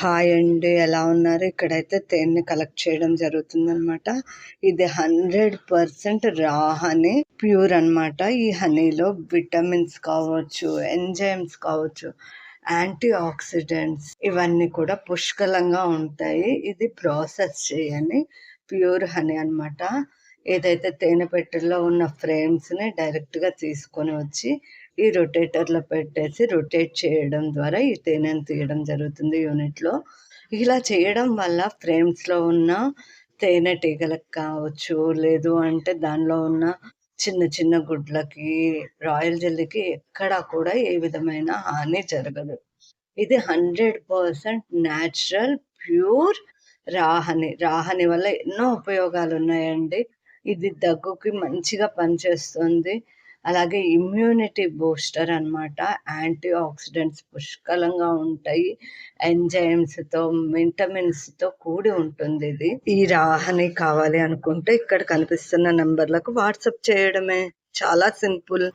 Hi అండి ఎలా ఉన్నారు? ఇక్కడైతే తేనె కలెక్ట్ చేయడం జరుగుతుంది అనమాట ఇది hundred percent raw honey pure అన్నమాట. ఈ హనీలో విటమిన్స్ కావచ్చు ఎంజైమ్స్ కావచ్చు యాంటీ ఆక్సిడెంట్స్ ఇవన్నీ కూడా పుష్కలంగా ఉంటాయి. ఇది ప్రాసెస్ చేయని ప్యూర్ హనీ అన్నమాట. ఏదైతే తేనె పెట్టెల్లో ఉన్న ఫ్రేమ్స్ని డైరెక్ట్గా తీసుకొని వచ్చి ఈ రొటేటర్లో పెట్టేసి రొటేట్ చేయడం ద్వారా ఈ తేనెను తీయడం జరుగుతుంది యూనిట్లో ఇలా చేయడం వల్ల ఫ్రేమ్స్లో ఉన్న తేనెటీగలకు కావచ్చు లేదు అంటే దానిలో ఉన్న చిన్న చిన్న గుడ్లకి రాయల్ జెల్లీకి ఎక్కడా కూడా ఏ విధమైన హాని జరగదు. ఇది hundred percent natural pure raw honey raw honey వల్ల ఎన్నో ఉపయోగాలు ఉన్నాయండి ఇది దగ్గుకి మంచిగా పనిచేస్తుంది. అలాగే ఇమ్యూనిటీ బూస్టర్ అన్నమాట. యాంటీ ఆక్సిడెంట్స్ పుష్కలంగా ఉంటాయి. ఎంజైమ్స్తో తో కూడి ఉంటుంది ఇది. ఈ రాహని కావాలి అనుకుంటే ఇక్కడ కనిపిస్తున్న నెంబర్లకు వాట్సప్ చేయడమే. చాలా సింపుల్.